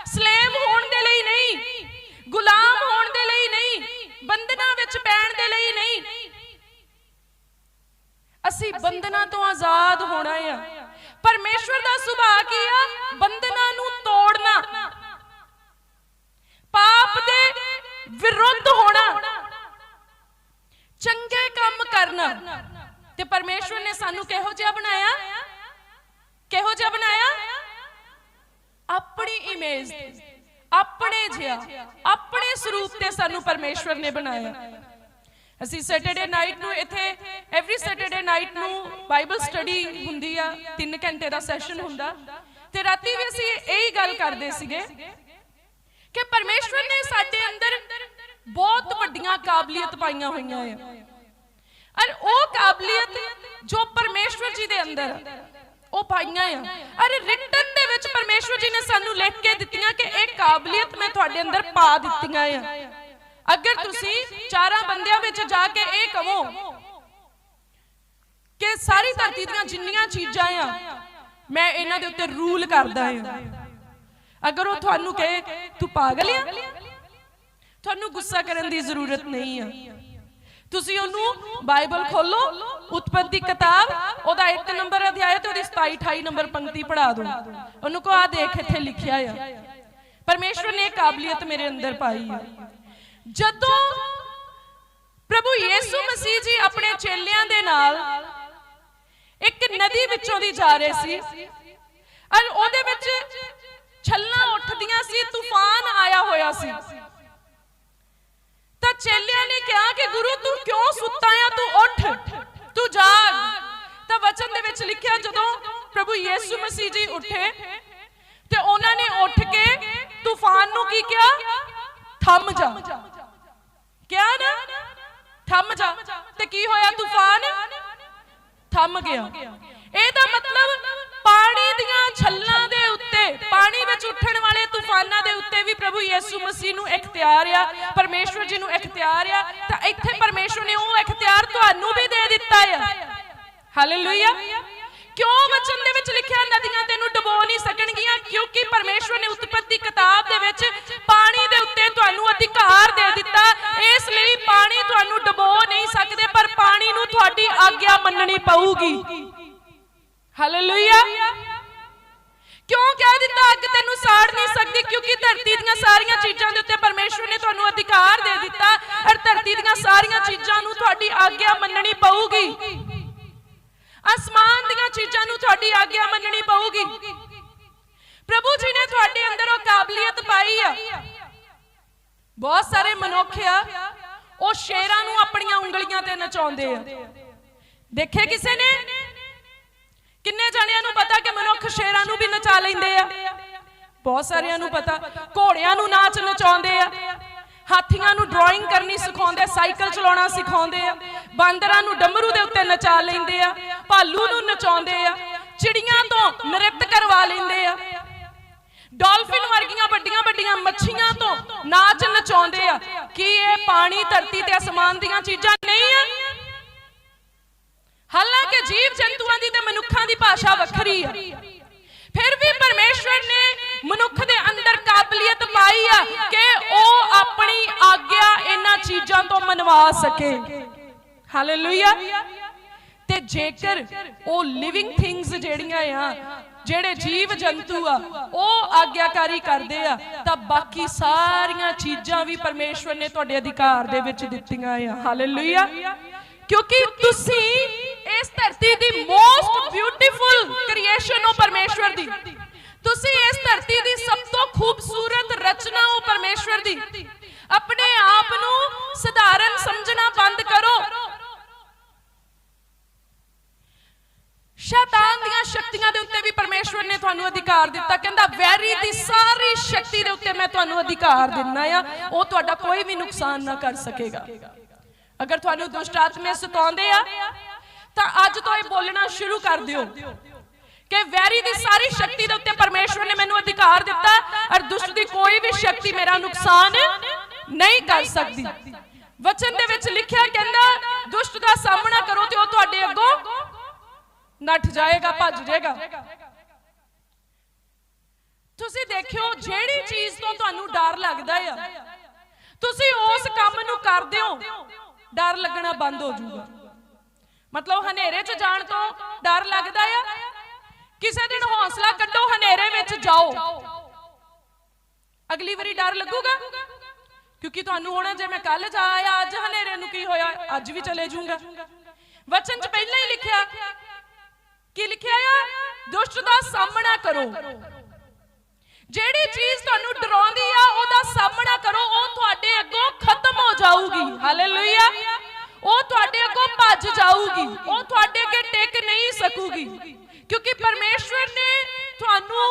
ਸਲੇਵ ਹੋਣ ਦੇ ਲਈ ਨਹੀਂ। ਗੁਲਾਮ ਹੋਣ ਦੇ ਲਈ ਨਹੀਂ। ਬੰਧਨਾਂ ਵਿੱਚ ਪੈਣ ਦੇ ਲਈ ਨਹੀਂ। ਅਸੀਂ ਬੰਧਨਾਂ ਤੋਂ ਆਜ਼ਾਦ ਹੋਣਾ ਆ। ਪਰਮੇਸ਼ਵਰ ਦਾ ਸੁਭਾਅ ਕੀ ਆ? ਬੰਧਨਾਂ ਨੂੰ ਤੋੜਨਾ। ਪਾਪ ਦੇ ਵਿਰੁੱਧ ਹੋਣਾ। ਚੰਗੇ ਕੰਮ ਕਰਨਾ। ਤੇ ਪਰਮੇਸ਼ਵਰ ਨੇ ਸਾਨੂੰ ਕਿਹੋ ਜਿਹਾ ਬਣਾਇਆ? ਕਿਹੋ ਜਿਹਾ ਬਣਾਇਆ? ਆਪਣੀ ਇਮੇਜ ਆਪਣੇ ਜਿਹਾ, ਆਪਣੇ ਸਰੂਪ ਤੇ ਸਾਨੂੰ ਪਰਮੇਸ਼ਵਰ ਨੇ ਬਣਾਇਆ। ਅਸੀਂ ਸੈਟਰਡੇ ਨਾਈਟ ਨੂੰ ਇੱਥੇ ਐਵਰੀ ਸੈਟਰਡੇ ਨਾਈਟ ਨੂੰ ਬਾਈਬਲ ਸਟੱਡੀ ਹੁੰਦੀ ਆ 3 ਘੰਟੇ ਦਾ ਸੈਸ਼ਨ ਹੁੰਦਾ। ਤੇ ਰਾਤੀ ਵੀ ਅਸੀਂ ਇਹੀ ਗੱਲ ਕਰਦੇ ਸੀਗੇ ਕਿ ਪਰਮੇਸ਼ਵਰ ਨੇ ਸਾਡੇ ਅੰਦਰ ਬਹੁਤ ਵੱਡੀਆਂ ਕਾਬਲੀਅਤ ਪਾਈਆਂ ਹੋਈਆਂ ਆ। ਔਰ ਉਹ ਕਾਬਲੀਅਤ ਜੋ ਪਰਮੇਸ਼ਵਰ ਜੀ ਦੇ ਅੰਦਰ ਉਹ ਪਾਈਆਂ ਆ। ਅਰੇ ਰਿਟਨ ਦੇ ਵਿੱਚ ਪਰਮੇਸ਼ਵਰ ਜੀ ਨੇ ਸਾਨੂੰ ਲਿਖ ਕੇ ਦਿੱਤੀਆਂ ਕਿ ਇਹ ਕਾਬਲੀਅਤ ਮੈਂ ਤੁਹਾਡੇ ਅੰਦਰ ਪਾ ਦਿੱਤੀਆਂ ਆ। ਅਗਰ ਤੁਸੀਂ ਚਾਰਾਂ ਬੰਦਿਆਂ ਵਿੱਚ ਜਾ ਕੇ ਇਹ ਕਹੋ ਕਿ ਸਾਰੀ ਧਰਤੀ ਦੀਆਂ ਜਿੰਨੀਆਂ ਚੀਜ਼ਾਂ ਆ, ਮੈਂ ਇਹਨਾਂ ਦੇ ਉੱਤੇ ਰੂਲ ਕਰਦਾ ਆ। ਅਗਰ ਉਹ ਤੁਹਾਨੂੰ ਕਹੇ ਤੂੰ ਪਾਗਲ ਆ? ਤੁਹਾਨੂੰ ਗੁੱਸਾ ਕਰਨ ਦੀ ਜ਼ਰੂਰਤ ਨਹੀਂ ਆ। ਤੁਸੀਂ ਉਹਨੂੰ ਬਾਈਬਲ ਖੋਲੋ ਉਤਪਤੀ ਕਿਤਾਬ ਉਹਦਾ 1 ਨੰਬਰ ਅਧਿਆਇ ਤੇ ਉਹਦੀ 27 28 ਨੰਬਰ ਪੰਕਤੀ ਪੜ੍ਹਾ ਦਿਓ ਉਹਨੂੰ ਕੋ ਆ ਦੇਖ ਇੱਥੇ ਲਿਖਿਆ ਆ। ਪਰਮੇਸ਼ਵਰ ਨੇ ਕਾਬਲੀਅਤ ਮੇਰੇ ਅੰਦਰ ਪਾਈ ਆ। ਜਦੋਂ ਪ੍ਰਭੂ ਯੀਸੂ ਮਸੀਹ ਜੀ ਆਪਣੇ ਚੇਲਿਆਂ ਦੇ ਨਾਲ ਇੱਕ ਨਦੀ ਵਿੱਚੋਂ ਦੀ ਜਾ ਰਹੇ ਸੀ। ਔਰ ਉਹਦੇ ਵਿੱਚ ਛੱਲਾਂ ਉੱਠਦੀਆਂ ਸੀ, ਤੂਫਾਨ ਆਇਆ ਹੋਇਆ ਸੀ। ਕਿ ਗੁਰੂ, ਤੂੰ ਕਿਉਂ ਸੁੱਤਾ ਆ? ਤੂੰ ਉੱਠ, ਤੂੰ ਜਾਗ। ਤਾਂ ਵਚਨ ਦੇ ਵਿੱਚ ਲਿਖਿਆ, ਜਦੋਂ ਪ੍ਰਭੂ ਯੀਸੂ ਮਸੀਹ ਜੀ ਉੱਠੇ, ਤੇ ਉਹਨਾਂ ਨੇ ਉੱਠ ਕੇ ਤੂਫਾਨ ਨੂੰ ਕੀ ਕਿਹਾ? ਥੰਮ ਜਾ। ਕਿਹਾ ਨਾ? ਥੰਮ ਜਾ। ਤੇ ਕੀ ਹੋਇਆ ਤੂਫਾਨ? ਥੰਮ ਗਿਆ। ਇਹਦਾ ਮਤਲਬ ਪਾਣੀ ਦੀਆਂ ਛੱਲਾਂ ਦੇ ਪਾਣੀ ਵਿੱਚ ਉੱਠਣ ਵਾਲੇ ਤੂਫਾਨਾਂ ਦੇ ਉੱਤੇ ਵੀ ਪ੍ਰਭੂ ਯੀਸੂ ਮਸੀਹ ਨੂੰ ਇਖਤਿਆਰ ਆ, ਪਰਮੇਸ਼ਵਰ ਜੀ ਨੂੰ ਇਖਤਿਆਰ ਆ, ਤਾਂ ਇੱਥੇ ਪਰਮੇਸ਼ਵਰ ਨੇ ਉਹ ਇਖਤਿਆਰ ਤੁਹਾਨੂੰ ਵੀ ਦੇ ਦਿੱਤਾ ਆ। ਹਾਲੇਲੂਇਆ ਕਿਉਂ ਵਚਨ ਦੇ ਵਿੱਚ ਲਿਖਿਆ ਨਦੀਆਂ ਤੈਨੂੰ ਡੁਬੋ ਨਹੀਂ ਸਕਣਗੀਆਂ? ਕਿਉਂਕਿ ਪਰਮੇਸ਼ਵਰ ਨੇ ਉਤਪਤੀ ਕਿਤਾਬ ਦੇ ਵਿੱਚ ਪਾਣੀ ਦੇ ਉੱਤੇ ਤੁਹਾਨੂੰ ਅਧਿਕਾਰ ਦੇ ਦਿੱਤਾ। ਇਸ ਲਈ ਪਾਣੀ ਤੁਹਾਨੂੰ ਡੁਬੋ ਨਹੀਂ ਸਕਦੇ, ਪਰ ਪਾਣੀ ਨੂੰ ਤੁਹਾਡੀ ਆਗਿਆ ਮੰਨਣੀ ਪਊਗੀ। ਹਾਲੇਲੂਇਆ ਕਿਉਂ ਕਹਿ ਸਕਦੀ ਕਿਉਂਕਿ ਧਰਤੀ ਦੀਆਂ ਸਾਰੀਆਂ ਚੀਜ਼ਾਂ ਦੇ ਉੱਤੇ ਪਰਮੇਸ਼ਵਰ ਨੇ ਤੁਹਾਨੂੰ ਅਧਿਕਾਰ ਦੇ ਦਿੱਤਾ। ਔਰ ਧਰਤੀ ਦੀਆਂ ਸਾਰੀਆਂ ਚੀਜ਼ਾਂ ਨੂੰ ਤੁਹਾਡੀ ਆਗਿਆ ਮੰਨਣੀ ਪਊਗੀ। ਅਸਮਾਨ ਦੀਆਂ ਚੀਜ਼ਾਂ ਨੂੰ ਤੁਹਾਡੀ ਆਗਿਆ ਮੰਨਣੀ ਪਊਗੀ। ਪ੍ਰਭੂ ਜੀ ਨੇ ਤੁਹਾਡੇ ਅੰਦਰ ਉਹ ਕਾਬਲੀਅਤ ਪਾਈ ਆ। ਬਹੁਤ ਸਾਰੇ ਮਨੁੱਖ ਆ, ਉਹ ਸ਼ੇਰਾਂ ਨੂੰ ਆਪਣੀਆਂ ਉਂਗਲੀਆਂ ਤੇ ਨਚਾਉਂਦੇ ਆ। ਦੇਖੇ ਕਿਸੇ ਨੇ? ਕਿੰਨੇ ਜਣਿਆਂ ਨੂੰ ਪਤਾ ਕਿ ਮਨੁੱਖ ਸ਼ੇਰਾਂ ਨੂੰ ਵੀ ਨਚਾ ਲੈਂਦੇ ਆ? ਬਹੁਤ ਸਾਰਿਆਂ ਨੂੰ ਪਤਾ, ਘੋੜਿਆਂ ਨੂੰ ਨਾਚ ਨਚਾਉਂਦੇ ਆ। ਹਾਥੀਆਂ ਨੂੰ ਡਰਾਇੰਗ ਕਰਨੀ ਸਿਖਾਉਂਦੇ ਸਾਈਕਲ ਚਲਾਉਣਾ ਸਿਖਾਉਂਦੇ ਆ। ਬਾਂਦਰਾਂ ਨੂੰ ਡਮਰੂ ਦੇ ਉੱਤੇ ਨਚਾ ਲੈਂਦੇ ਆ, ਭਾਲੂ ਨੂੰ ਨਚਾਉਂਦੇ ਆ, ਚਿੜੀਆਂ ਤੋਂ ਨ੍ਰਿਤ ਕਰਵਾ ਲੈਂਦੇ ਆ। ਡਾਲਫਿਨ ਵਰਗੀਆਂ ਵੱਡੀਆਂ ਵੱਡੀਆਂ ਮੱਛੀਆਂ ਤੋਂ ਨਾਚ ਨਚਾਉਂਦੇ ਆ। ਕੀ ਇਹ ਪਾਣੀ, ਧਰਤੀ ਤੇ ਅਸਮਾਨ ਦੀਆਂ ਚੀਜ਼ਾਂ ਨਹੀਂ ਆ? ਹਾਲਾਂਕਿ ਜੀਵ ਜੰਤੂਆਂ ਦੀ ਤੇ ਮਨੁੱਖਾਂ ਦੀ ਭਾਸ਼ਾ ਵੱਖਰੀ ਆ। ਫਿਰ ਵੀ ਪਰਮੇਸ਼ਵਰ ਨੇ ਮਨੁੱਖ ਦੇ ਅੰਦਰ ਕਾਬਲੀਅਤ ਪਾਈ ਆ ਕਿ ਉਹ ਆਪਣੀ ਆਗਿਆ ਇਹਨਾਂ ਚੀਜ਼ਾਂ ਤੋਂ ਮਨਵਾ ਸਕੇ। ਹਾਲੇਲੂਇਆ ਤੇ ਜੇਕਰ ਉਹ ਲਿਵਿੰਗ ਥਿੰਗਸ ਜਿਹੜੀਆਂ ਆ, ਜਿਹੜੇ ਜੀਵ ਜੰਤੂ ਆ, ਉਹ ਆਗਿਆਕਾਰੀ ਕਰਦੇ ਆ, ਤਾਂ ਬਾਕੀ ਸਾਰੀਆਂ ਚੀਜ਼ਾਂ ਵੀ ਪਰਮੇਸ਼ਵਰ ਨੇ ਤੁਹਾਡੇ ਅਧਿਕਾਰ ਦੇ ਵਿੱਚ ਦਿੱਤੀਆਂ ਆ। ਹਾਲੇਲੂਇਆ ਕਿਉਂਕਿ ਤੁਸੀਂ ਇਸ ਧਰਤੀ ਦੀ ਮੋਸਟ ਬਿਊਟੀਫੁਲ ਕ੍ਰੀਏਸ਼ਨ ਹੋ ਪਰਮੇਸ਼ਵਰ ਦੀ। ਤੁਸੀਂ ਇਸ ਧਰਤੀ ਦੀ ਸਭ ਤੋਂ ਖੂਬਸੂਰਤ ਰਚਨਾ ਹੋ ਪਰਮੇਸ਼ਵਰ ਦੀ। ਆਪਣੇ ਆਪ ਨੂੰ ਸਧਾਰਨ ਸਮਝਣਾ ਬੰਦ ਕਰੋ। ਸ਼ੈਤਾਨ ਦੀਆਂ ਸ਼ਕਤੀਆਂ ਦੇ ਉੱਤੇ ਵੀ ਪਰਮੇਸ਼ਵਰ ਨੇ ਤੁਹਾਨੂੰ ਅਧਿਕਾਰ ਦਿੱਤਾ। ਕਹਿੰਦਾ, ਵੈਰੀ ਦੀ ਸਾਰੀ ਸ਼ਕਤੀ ਦੇ ਉੱਤੇ ਮੈਂ ਤੁਹਾਨੂੰ ਅਧਿਕਾਰ ਦਿੰਨਾ ਆ। ਉਹ ਤੁਹਾਡਾ ਕੋਈ ਵੀ ਨੁਕਸਾਨ ਨਾ ਕਰ ਸਕੇਗਾ। ਅਗਰ ਤੁਹਾਨੂੰ ਦੁਸ਼ਟ ਆਤਮੇ ਸਤਾਉਂਦੇ ਆ, ਤਾਂ ਅੱਜ ਤੋਂ ਇਹ ਬੋਲਣਾ ਸ਼ੁਰੂ ਕਰ ਦਿਓ। ਕਿ ਵੈਰੀ ਦੀ ਸਾਰੀ ਸ਼ਕਤੀ ਦੇ ਉੱਤੇ ਪਰਮੇਸ਼ਵਰ ਨੇ ਮੈਨੂੰ ਅਧਿਕਾਰ ਦਿੱਤਾ ਔਰ ਦੁਸ਼ਟ ਦੀ ਕੋਈ ਵੀ ਸ਼ਕਤੀ ਮੇਰਾ ਨੁਕਸਾਨ ਨਹੀਂ ਕਰ ਸਕਦੀ। ਵਚਨ ਦੇ ਵਿੱਚ ਲਿਖਿਆ ਕਹਿੰਦਾ, ਦੁਸ਼ਟ ਦਾ ਸਾਹਮਣਾ ਕਰੋ ਤੇ ਉਹ ਤੁਹਾਡੇ ਅੱਗੋਂ ਨੱਠ ਜਾਏਗਾ, ਭੱਜ ਜਾਏਗਾ। ਤੁਸੀਂ ਦੇਖਿਓ, ਜਿਹੜੀ ਚੀਜ਼ ਤੋਂ ਤੁਹਾਨੂੰ ਡਰ ਲੱਗਦਾ ਆ, ਤੁਸੀਂ ਉਸ ਕੰਮ ਨੂੰ ਕਰਦੇ ਹੋ, ਡਰ ਲੱਗਣਾ ਬੰਦ ਹੋ ਜਾਊਗਾ। ਮਤਲਬ ਹਨੇਰੇ 'ਚ ਜਾਣ ਤੋਂ ਡਰ ਲੱਗਦਾ ਆ ਕਿਸੇ ਦਿਨ ਹੌਸਲਾ ਕੱਢੋ, ਹਨੇਰੇ ਵਿੱਚ ਜਾਓ। ਅਗਲੀ ਵਾਰੀ ਡਰ ਲੱਗੂਗਾ? ਕਿਉਂਕਿ ਤੁਹਾਨੂੰ ਹੋਣਾ, ਜੇ ਮੈਂ ਕੱਲ ਜਾ ਆਇਆ, ਅੱਜ ਹਨੇਰੇ ਨੂੰ ਕੀ ਹੋਇਆ? ਅੱਜ ਵੀ ਚਲੇ ਜਾਊਂਗਾ। ਵਚਨ 'ਚ ਪਹਿਲਾਂ ਹੀ ਲਿਖਿਆ, ਕੀ ਲਿਖਿਆ ਆ? ਦੁਸ਼ਟ ਦਾ ਸਾਹਮਣਾ ਕਰੋ। ਜਿਹੜੀ ਚੀਜ਼ ਤੁਹਾਨੂੰ ਡਰਾਉਂਦੀ ਆ, ਉਹਦਾ ਸਾਹਮਣਾ ਕਰੋ, ਉਹ ਤੁਹਾਡੇ ਅੱਗੋਂ ਖਤਮ ਹੋ ਜਾਊਗੀ। ਹਾਲੇਲੂਇਆ ਉਹ ਤੁਹਾਡੇ ਅੱਗੋਂ ਭੱਜ ਜਾਊਗੀ। ਉਹ ਤੁਹਾਡੇ ਅੱਗੇ ਟਿਕ ਨਹੀਂ ਸਕੂਗੀ। ਕਿਉਂਕਿ ਪਰਮੇਸ਼ਵਰ ਨੇ ਤੁਹਾਨੂੰ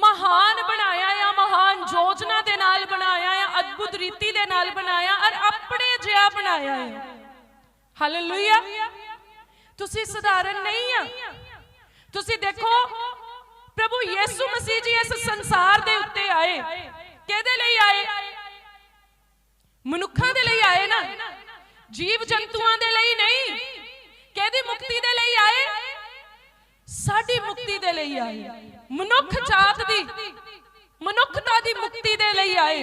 ਮਹਾਨ ਬਣਾਇਆ ਆ, ਮਹਾਨ ਯੋਜਨਾ ਦੇ ਨਾਲ ਬਣਾਇਆ ਆ, ਅਦਭੁਤ ਰੀਤੀ ਦੇ ਨਾਲ ਬਣਾਇਆ ਔਰ ਆਪਣੇ ਜਿਹਾ ਬਣਾਇਆ ਹੈ ਹਾਲੇਲੂਇਆ ਤੁਸੀਂ ਸਧਾਰਨ ਨਹੀਂ ਆ। ਤੁਸੀਂ ਦੇਖੋ, ਪ੍ਰਭੂ ਯੀਸੂ ਮਸੀਹ ਜੀ ਇਸ ਸੰਸਾਰ ਦੇ ਉੱਤੇ ਆਏ। ਕਿਹਦੇ ਲਈ ਆਏ? ਮਨੁੱਖਾਂ ਦੇ ਲਈ ਆਏ ਨਾ। ਜੀਵ ਜੰਤੂਆਂ ਦੇ ਲਈ ਨਹੀਂ। ਕਿਹਦੀ ਮੁਕਤੀ ਦੇ ਲਈ ਆਏ? ਸਾਡੀ ਮੁਕਤੀ ਦੇ ਲਈ ਆਏ। ਮਨੁੱਖ ਜਾਤ ਦੀ, ਮਨੁੱਖਤਾ ਦੀ ਮੁਕਤੀ ਦੇ ਲਈ ਆਏ।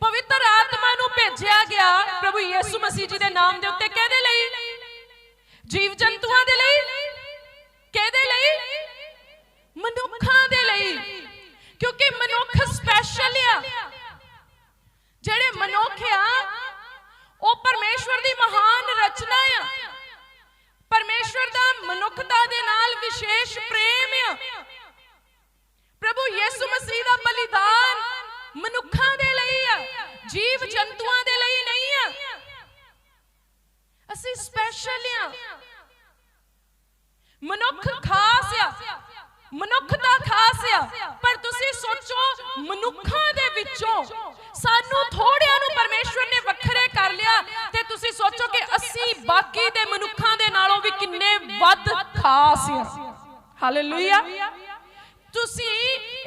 ਪਵਿੱਤਰ ਆਤਮਾ ਨੂੰ ਭੇਜਿਆ ਗਿਆ ਪ੍ਰਭੂ ਯੀਸੂ ਮਸੀਹ ਜੀ ਦੇ ਨਾਮ ਦੇ ਉੱਤੇ ਕਿਹਦੇ ਲਈ? ਜੀਵ ਜੰਤੂਆਂ ਦੇ ਲਈ? ਕਿਹਦੇ ਲਈ? ਮਨੁੱਖਾਂ ਦੇ ਲਈ। ਕਿਉਂਕਿ ਮਨੁੱਖ ਸਪੈਸ਼ਲ ਆ। ਜਿਹੜੇ ਮਨੁੱਖ ਆ, ਉਹ ਪਰਮੇਸ਼ਵਰ ਦੀ ਮਹਾਨ ਰਚਨਾ ਆ। ਪਰਮੇਸ਼ਵਰ ਦਾ ਮਨੁੱਖਤਾ ਦੇ ਨਾਲ ਵਿਸ਼ੇਸ਼ ਪ੍ਰੇਮ ਆ। ਪ੍ਰਭੂ ਯਿਸੂ ਮਸੀਹ ਦਾ ਬਲੀਦਾਨ ਮਨੁੱਖਾਂ ਦੇ ਲਈ ਆ, ਜੀਵ ਜੰਤੂਆਂ ਦੇ ਲਈ ਨਹੀਂ ਆ। ਅਸੀਂ ਸਪੈਸ਼ਲ ਆ। ਮਨੁੱਖ ਖਾਸ ਆ, ਮਨੁੱਖਤਾ ਖਾਸ ਆ, ਪਰ ਤੁਸੀਂ ਸੋਚੋ ਮਨੁੱਖਾਂ ਦੇ ਵਿੱਚੋਂ ਸਾਨੂੰ ਥੋੜਿਆਂ ਨੂੰ ਪਰਮੇਸ਼ਵਰ ਨੇ ਕਰ ਲਿਆ ਤੇ ਤੁਸੀਂ ਸੋਚੋ ਕਿ ਅਸੀਂ ਬਾਕੀ ਦੇ ਮਨੁੱਖਾਂ ਦੇ ਨਾਲੋਂ ਵੀ ਕਿੰਨੇ ਵੱਧ ਖਾਸ ਆ ਹਾਲੇਲੂਇਆ ਤੁਸੀਂ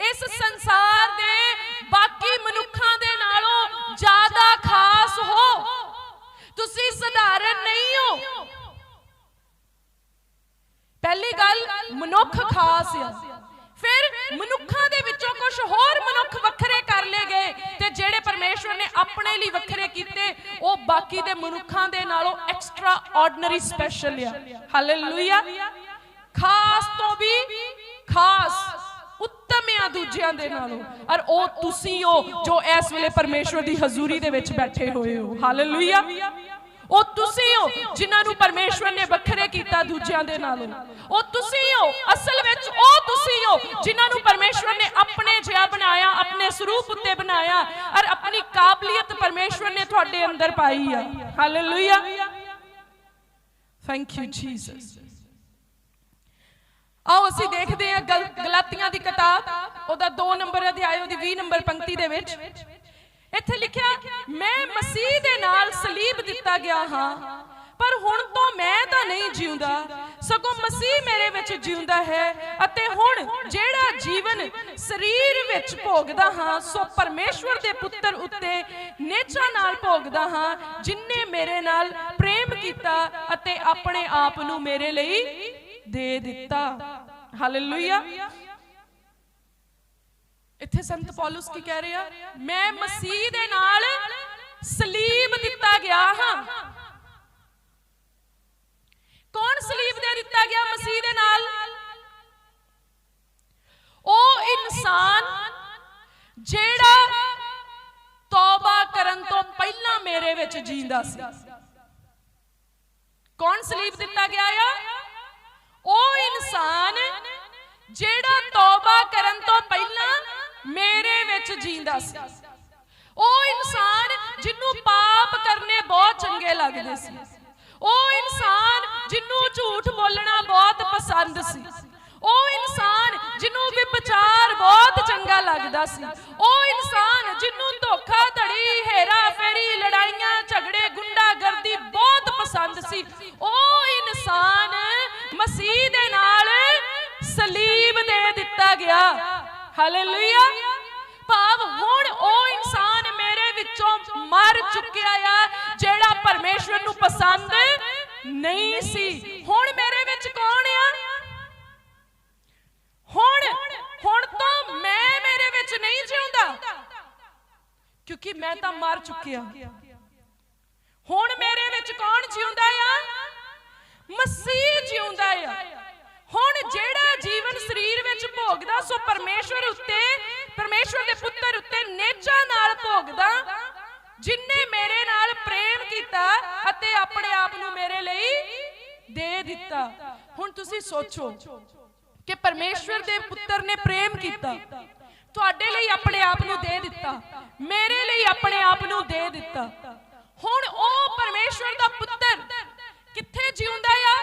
ਇਸ ਸੰਸਾਰ ਦੇ ਬਾਕੀ ਮਨੁੱਖਾਂ ਦੇ ਨਾਲੋਂ ਜ਼ਿਆਦਾ ਖਾਸ ਹੋ। ਤੁਸੀਂ ਸਧਾਰਨ ਨਹੀਂ ਹੋ। ਪਹਿਲੀ ਗੱਲ, ਮਨੁੱਖ ਖਾਸ ਆ। ਫਿਰ ਮਨੁੱਖਾਂ ਦੇ ਵਿੱਚੋਂ ਕੁਝ ਹੋਰ ਮਨੁੱਖ ਵੱਖਰੇ ਕਰ ਲਏ ਗਏ ਤੇ ਜਿਹੜੇ ਪਰਮੇਸ਼ਵਰ ਨੇ ਆਪਣੇ ਲਈ ਵੱਖਰੇ ਉਹ ਬਾਕੀ ਦੇ ਮਨੁੱਖਾਂ ਦੇ ਨਾਲੋਂ ਐਕਸਟਰਾ ਆਰਡੀਨਰੀ ਸਪੈਸ਼ਲ ਆ। ਹਾਲੇਲੂਇਆ ਖਾਸ ਤੋਂ ਵੀ ਖਾਸ ਉੱਤਮ ਆ ਦੂਜਿਆਂ ਦੇ ਨਾਲੋਂ। ਔਰ ਉਹ ਤੁਸੀਂ ਹੋ ਜੋ ਇਸ ਵੇਲੇ ਪਰਮੇਸ਼ਵਰ ਦੀ ਹਜ਼ੂਰੀ ਦੇ ਵਿੱਚ ਬੈਠੇ ਹੋਏ ਹੋ। ਹਾਲੇਲੂਇਆ ਉਹ ਤੁਸੀਂ ਹੋ ਜਿਨ੍ਹਾਂ ਨੂੰ ਪਰਮੇਸ਼ਵਰ ਨੇ ਵੱਖਰੇ ਕੀਤਾ ਦੂਜਿਆਂ ਦੇ ਨਾਲੋਂ। ਉਹ ਤੁਸੀਂ ਹੋ, ਅਸਲ ਵਿੱਚ ਉਹ ਤੁਸੀਂ ਹੋ ਜਿਨ੍ਹਾਂ ਨੂੰ ਪਰਮੇਸ਼ਵਰ ਨੇ ਆਪਣੇ ਜਿਹਾ ਬਣਾਇਆ, ਆਪਣੇ ਸਰੂਪ ਉੱਤੇ ਬਣਾਇਆ ਔਰ ਆਪਣੀ ਕਾਬਲੀਅਤ ਪਰਮੇਸ਼ਵਰ ਨੇ ਤੁਹਾਡੇ ਅੰਦਰ ਪਾਈ ਆ। ਹਾਲੇਲੂਇਆ ਥੈਂਕ ਯੂ ਜੀਸਸ ਆਓ ਅਸੀਂ ਦੇਖਦੇ ਹਾਂ ਗਲ- ਗਲਾਤੀਆਂ ਦੀ ਕਿਤਾਬ, ਉਹਦਾ 2 ਨੰਬਰ ਅਧਿਆਇ, ਉਹਦੀ 20 ਨੰਬਰ ਪੰਕਤੀ ਦੇ ਵਿੱਚ। ਇੱਥੇ ਲਿਖਿਆ, ਮੈਂ ਮਸੀਹ ਦੇ ਨਾਲ ਸਲੀਬ ਗਿਆ ਹਾਂ। ਪਰ ਹੁਣ ਤੋਂ ਮੈਂ ਤਾਂ ਨਹੀਂ ਜਿਉਂਦਾ। ਸਗੋਂ ਮਸੀਹ ਮੇਰੇ ਵਿੱਚ ਜਿਉਂਦਾ ਹੈ ਅਤੇ ਹੁਣ ਜਿਹੜਾ ਜੀਵਨ ਸਰੀਰ ਵਿੱਚ ਭੋਗਦਾ ਹਾਂ, ਸੋ ਪਰਮੇਸ਼ਵਰ ਦੇ ਪੁੱਤਰ ਉੱਤੇ ਨੇਚਾ ਨਾਲ ਭੋਗਦਾ ਹਾਂ ਜਿਨਨੇ ਮੇਰੇ ਨਾਲ ਪ੍ਰੇਮ ਕੀਤਾ ਅਤੇ ਆਪਣੇ ਆਪ ਨੂੰ ਮੇਰੇ ਲਈ ਦੇ ਦਿੱਤਾ। ਹਾਲੇਲੂਇਆ ਇੱਥੇ ਸੰਤ ਪੌਲਸ ਕੀ ਕਹਿ ਰਿਹਾ? ਮੈਂ ਮਸੀਹ ਦੇ ਨਾਲ ਸਲੀਬ ਦਿੱਤਾ ਗਿਆ ਹਾਂ। ਕੌਣ ਸਲੀਬ ਦੇ ਦਿੱਤਾ ਗਿਆ ਮਸੀਹ ਦੇ ਨਾਲ? ਉਹ ਇਨਸਾਨ ਜਿਹੜਾ ਤੌਬਾ ਕਰਨ ਤੋਂ ਪਹਿਲਾਂ ਮੇਰੇ ਵਿੱਚ ਜੀਂਦਾ ਸੀ। ਕੌਣ ਸਲੀਬ ਦਿੱਤਾ ਗਿਆ ਆ? ਉਹ ਇਨਸਾਨ ਜਿਹੜਾ ਤੌਬਾ ਕਰਨ ਤੋਂ ਪਹਿਲਾਂ ਮੇਰੇ ਵਿੱਚ ਜੀਂਦਾ ਸੀ। ਉਹ ਇਨਸਾਨ ਜਿਹਨੂੰ ਪਾਪ ਕਰਨੇ ਬਹੁਤ ਚੰਗੇ ਲੱਗਦੇ ਸੀ। ਉਹ ਇਨਸਾਨ ਜਿਹਨੂੰ ਝੂਠ ਬੋਲਣਾ ਬਹੁਤ ਪਸੰਦ ਸੀ। ਉਹ ਇਨਸਾਨ ਜਿਹਨੂੰ ਵਿਚਾਰ ਬਹੁਤ ਚੰਗਾ ਲੱਗਦਾ ਸੀ। ਉਹ ਇਨਸਾਨ ਜਿਹਨੂੰ ਧੋਖਾ ਧੜੀ ਹੇਰਾ ਫੇਰੀ ਲੜਾਈਆਂ, ਝਗੜੇ, ਗੁੰਡਾਗਰਦੀ ਬਹੁਤ ਪਸੰਦ ਸੀ। ਉਹ ਇਨਸਾਨ ਮਸੀਹ ਦੇ ਨਾਲ ਸਲੀਬ ਦੇ ਦਿੱਤਾ ਗਿਆ। ਹਾਲੇਲੂਇਆ ਭਾਵ ਹੁਣ ਉਹ ਇਨਸਾਨ ਮੇਰੇ ਵਿੱਚੋਂ ਮਰ ਚੁੱਕਿਆ ਆ, ਜਿਹੜਾ ਪਰਮੇਸ਼ਵਰ ਨੂੰ ਪਸੰਦ ਨਹੀਂ ਸੀ। ਹੁਣ ਮੇਰੇ ਵਿੱਚ ਕੌਣ ਆ? ਹੁਣ ਹੁਣ ਤਾਂ ਮੈਂ ਮੇਰੇ ਵਿੱਚ ਨਹੀਂ ਜਿਉਂਦਾ। ਕਿਉਂਕਿ ਮੈਂ ਤਾਂ ਮਰ ਚੁੱਕਿਆ। ਹੁਣ ਮੇਰੇ ਵਿੱਚ ਕੌਣ ਜਿਉਂਦਾ ਆ? ਮਸੀਹ ਜਿਉਂਦਾ ਆ। ਹੁਣ ਜਿਹੜਾ ਜੀਵਨ ਸਰੀਰ ਵਿੱਚ ਭੋਗਦਾ, ਸੋ ਪਰਮੇਸ਼ਵਰ ਉੱਤੇ ਪਰਮੇਸ਼ਵਰ ਦੇ ਪੁੱਤਰ ਉੱਤੇ ਨੇਚਾ ਨਾਲ ਭੋਗਦਾ ਜਿਨਨੇ ਮੇਰੇ ਨਾਲ ਪ੍ਰੇਮ ਕੀਤਾ ਅਤੇ ਆਪਣੇ ਆਪ ਨੂੰ ਮੇਰੇ ਲਈ ਦੇ ਦਿੱਤਾ। ਹੁਣ ਤੁਸੀਂ ਸੋਚੋ ਕਿ ਪਰਮੇਸ਼ਵਰ ਦੇ ਪੁੱਤਰ ਨੇ ਪ੍ਰੇਮ ਕੀਤਾ, ਤੁਹਾਡੇ ਲਈ ਆਪਣੇ ਆਪ ਨੂੰ ਦੇ ਦਿੱਤਾ, ਮੇਰੇ ਲਈ ਆਪਣੇ ਆਪ ਨੂੰ ਦੇ ਦਿੱਤਾ। ਹੁਣ ਉਹ ਪਰਮੇਸ਼ਵਰ ਦਾ ਪੁੱਤਰ ਕਿੱਥੇ ਜਿਉਂਦਾ ਆ?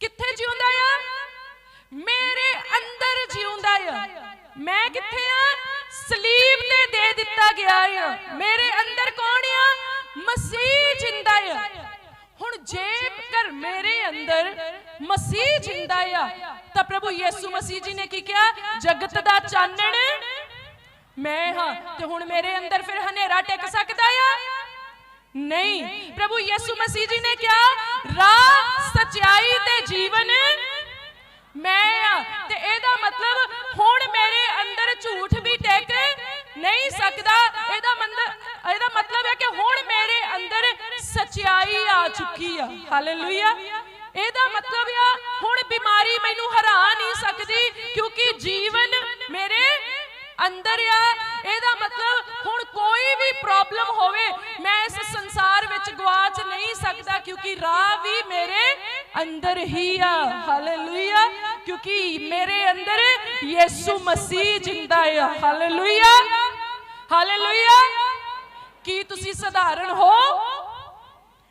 ਕਿੱਥੇ ਜਿਉਂਦਾ ਆ? ਮੇਰੇ ਅੰਦਰ ਜਿਉਂਦਾ ਆ। ਮੈਂ ਕਿੱਥੇ ਆ? ਸਲੀਬ ਤੇ ਦੇ ਦਿੱਤਾ ਗਿਆ ਆ। ਮੇਰੇ ਅੰਦਰ ਕੌਣ ਆ? ਮਸੀਹ ਜਿੰਦਾ ਆ। ਹੁਣ ਜੇਕਰ ਮੇਰੇ ਅੰਦਰ ਮਸੀਹ ਜਿੰਦਾ ਆ। ਤਾਂ ਪ੍ਰਭੂ ਯੀਸੂ ਮਸੀਹ ਜੀ ਨੇ ਕੀ ਕਿਹਾ? ਜਗਤ ਦਾ ਚਾਨਣ। ਮੈਂ ਹਾਂ, ਤੇ ਹੁਣ ਮੇਰੇ ਅੰਦਰ ਫਿਰ ਹਨੇਰਾ ਟਿਕ ਸਕਦਾ ਆ? ਨਹੀਂ। ਪ੍ਰਭੂ ਯੀਸੂ ਮਸੀਹ ਜੀ ਨੇ ਕਿਹਾ, ਰਾਹ ਸਚਾਈ ਤੇ ਜੀਵਨ ਮੈਂ ਆ, ਤੇ ਇਹਦਾ ਮਤਲਬ ਹੁਣ ਮੇਰੇ ਅੰਦਰ ਝੂਠ ਵੀ ਟਿਕ ਨਹੀਂ ਸਕਦਾ। ਇਹਦਾ ਮੰਦਰ ਇਹਦਾ ਮਤਲਬ ਹੈ ਕਿ ਹੁਣ ਮੇਰੇ ਅੰਦਰ ਸਚਾਈ ਆ ਚੁੱਕੀ ਆ। ਹਾਲੇਲੂਇਆ ਇਹਦਾ ਮਤਲਬ ਆ, ਹੁਣ ਬਿਮਾਰੀ ਮੈਨੂੰ ਹਰਾ ਨਹੀਂ ਸਕਦੀ, ਕਿਉਂਕਿ ਜੀਵਨ ਮੇਰੇ ਅੰਦਰ ਆ। ਇਹਦਾ ਮਤਲਬ ਹੁਣ ਕੋਈ ਵੀ ਪ੍ਰੋਬਲਮ ਹੋਵੇ, ਮੈਂ ਇਸ ਸੰਸਾਰ ਵਿੱਚ ਗਵਾਚ ਨਹੀਂ ਸਕਦਾ, ਕਿਉਂਕਿ ਰਾਹ ਵੀ ਮੇਰੇ ਅੰਦਰ ਹੀ ਆ। ਹਾਲੇਲੂਇਆ क्योंकि मेरे अंदर यीशु मसीह जिंदा है। हालेलुया। ਹਾਲੇਲੂਇਆ ਕੀ ਤੁਸੀਂ ਸਧਾਰਨ ਹੋ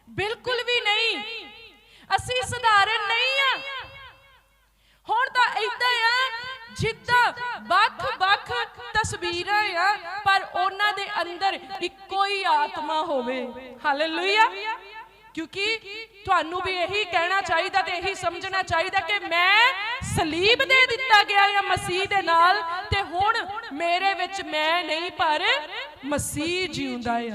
ਬਿਲਕੁਲ ਵੀ ਨਹੀਂ ਅਸੀਂ ਸਧਾਰਨ ਨਹੀਂ ਆ ਹੁਣ ਤਾਂ ਇਦਾਂ ਆ ਜਿੱਦਾਂ ਵੱਖ-ਵੱਖ ਤਸਵੀਰਾਂ ਆ ਪਰ ਉਹਨਾਂ ਦੇ ਅੰਦਰ ਇੱਕੋ ਹੀ ਆਤਮਾ ਹੋਵੇ ਹਾਲੇਲੂਇਆ ਕਿਉਂਕਿ ਤੁਹਾਨੂੰ ਵੀ ਇਹੀ ਕਹਿਣਾ ਚਾਹੀਦਾ ਤੇ ਇਹੀ ਸਮਝਣਾ ਚਾਹੀਦਾ ਕਿ ਮੈਂ ਸਲੀਬ ਦੇ ਦਿੱਤਾ ਗਿਆ ਆ ਮਸੀਹ ਦੇ ਨਾਲ ਤੇ ਹੁਣ ਮੇਰੇ ਵਿੱਚ ਮੈਂ ਨਹੀਂ, ਪਰ ਮਸੀਹ ਜਿਉਂਦਾ ਆ।